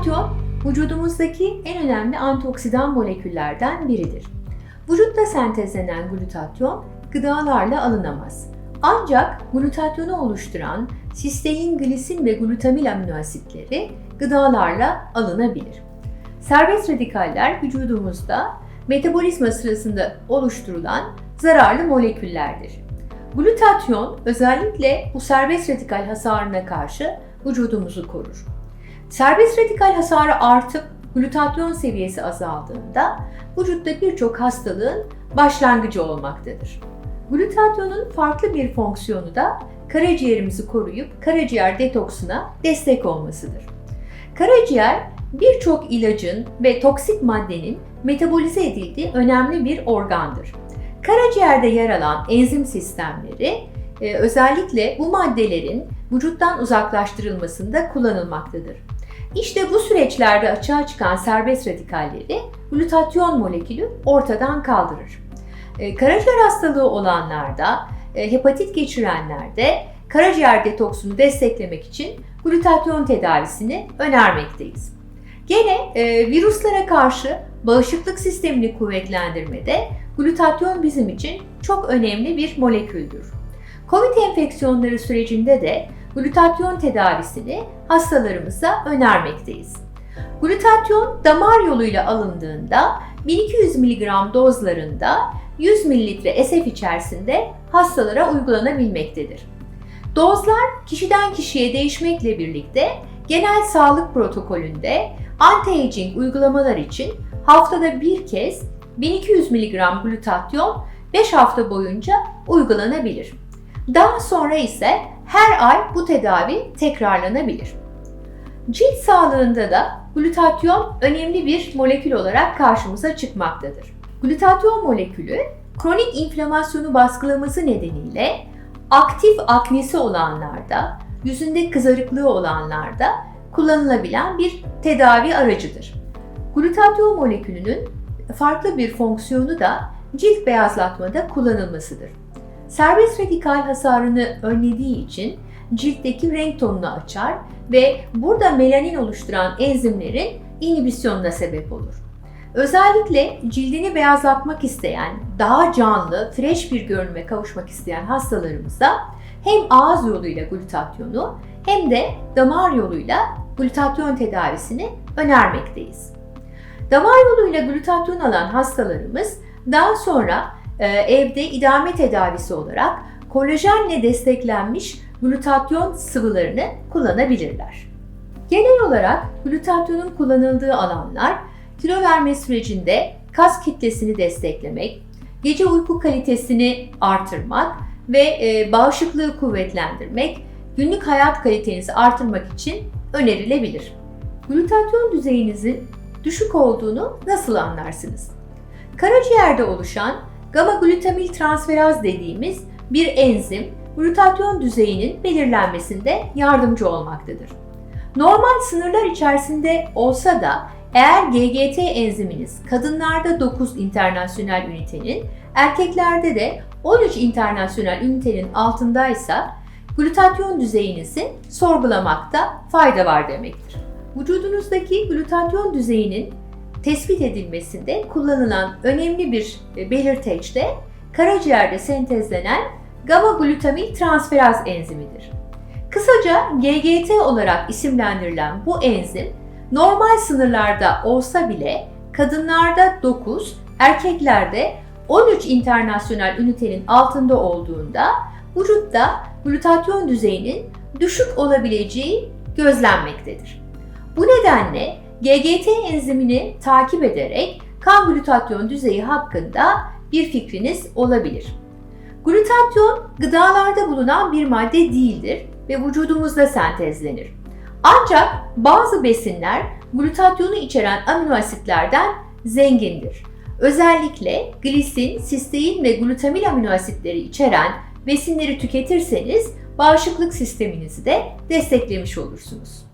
Glutatyon vücudumuzdaki en önemli antioksidan moleküllerden biridir. Vücutta sentezlenen glutatyon gıdalarla alınamaz. Ancak glutatyonu oluşturan sistein, glisin ve glutamil amino asitleri gıdalarla alınabilir. Serbest radikaller vücudumuzda metabolizma sırasında oluşturulan zararlı moleküllerdir. Glutatyon özellikle bu serbest radikal hasarına karşı vücudumuzu korur. Serbest radikal hasarı artıp glutatyon seviyesi azaldığında vücutta birçok hastalığın başlangıcı olmaktadır. Glutatyonun farklı bir fonksiyonu da karaciğerimizi koruyup karaciğer detoksuna destek olmasıdır. Karaciğer birçok ilacın ve toksik maddenin metabolize edildiği önemli bir organdır. Karaciğerde yer alan enzim sistemleri e, özellikle bu maddelerin vücuttan uzaklaştırılmasında kullanılmaktadır. İşte bu süreçlerde açığa çıkan serbest radikalleri glutatyon molekülü ortadan kaldırır. E, karaciğer hastalığı olanlarda, e, hepatit geçirenlerde karaciğer detoksunu desteklemek için glutatyon tedavisini önermekteyiz. Gene e, virüslere karşı bağışıklık sistemini kuvvetlendirmede glutatyon bizim için çok önemli bir moleküldür. Covid enfeksiyonları sürecinde de glutatyon tedavisini hastalarımıza önermekteyiz. Glutatyon damar yoluyla alındığında 1200 mg dozlarında 100 ml SF içerisinde hastalara uygulanabilmektedir. Dozlar kişiden kişiye değişmekle birlikte genel sağlık protokolünde anti-aging uygulamalar için haftada bir kez 1200 mg glutatyon 5 hafta boyunca uygulanabilir. Daha sonra ise her ay bu tedavi tekrarlanabilir. Cilt sağlığında da glutatyon önemli bir molekül olarak karşımıza çıkmaktadır. Glutatyon molekülü kronik inflamasyonu baskılaması nedeniyle aktif aknesi olanlarda, yüzünde kızarıklığı olanlarda kullanılabilen bir tedavi aracıdır. Glutatyon molekülünün farklı bir fonksiyonu da cilt beyazlatmada kullanılmasıdır. Serbest radikal hasarını önlediği için ciltteki renk tonunu açar ve burada melanin oluşturan enzimlerin inhibisyonuna sebep olur. Özellikle cildini beyazlatmak isteyen, daha canlı, fresh bir görünüme kavuşmak isteyen hastalarımıza hem ağız yoluyla glutatyonu hem de damar yoluyla glutatyon tedavisini önermekteyiz. Damar yoluyla glutatyon alan hastalarımız daha sonra evde idame tedavisi olarak kolajenle desteklenmiş glutatyon sıvılarını kullanabilirler. Genel olarak glutatyonun kullanıldığı alanlar kilo verme sürecinde kas kitlesini desteklemek, gece uyku kalitesini artırmak ve e, bağışıklığı kuvvetlendirmek, günlük hayat kalitenizi artırmak için önerilebilir. Glutatyon düzeyinizin düşük olduğunu nasıl anlarsınız? Karaciğerde oluşan gamma glutamil transferaz dediğimiz bir enzim glutatyon düzeyinin belirlenmesinde yardımcı olmaktadır. Normal sınırlar içerisinde olsa da eğer GGT enziminiz kadınlarda 9 internasyonel ünitenin, erkeklerde de 13 internasyonel ünitenin altındaysa glutatyon düzeyinizi sorgulamakta fayda var demektir. Vücudunuzdaki glutatyon düzeyinin tespit edilmesinde kullanılan önemli bir e, belirteç de karaciğerde sentezlenen gamma glutamil transferaz enzimidir. Kısaca GGT olarak isimlendirilen bu enzim normal sınırlarda olsa bile kadınlarda 9, erkeklerde 13 internasyonel ünitenin altında olduğunda vücutta glutatyon düzeyinin düşük olabileceği gözlenmektedir. Bu nedenle GGT enzimini takip ederek kan glutatyon düzeyi hakkında bir fikriniz olabilir. Glutatyon gıdalarda bulunan bir madde değildir ve vücudumuzda sentezlenir. Ancak bazı besinler glutatyonu içeren amino asitlerden zengindir. Özellikle glisin, sistein ve glutamil amino asitleri içeren besinleri tüketirseniz bağışıklık sisteminizi de desteklemiş olursunuz.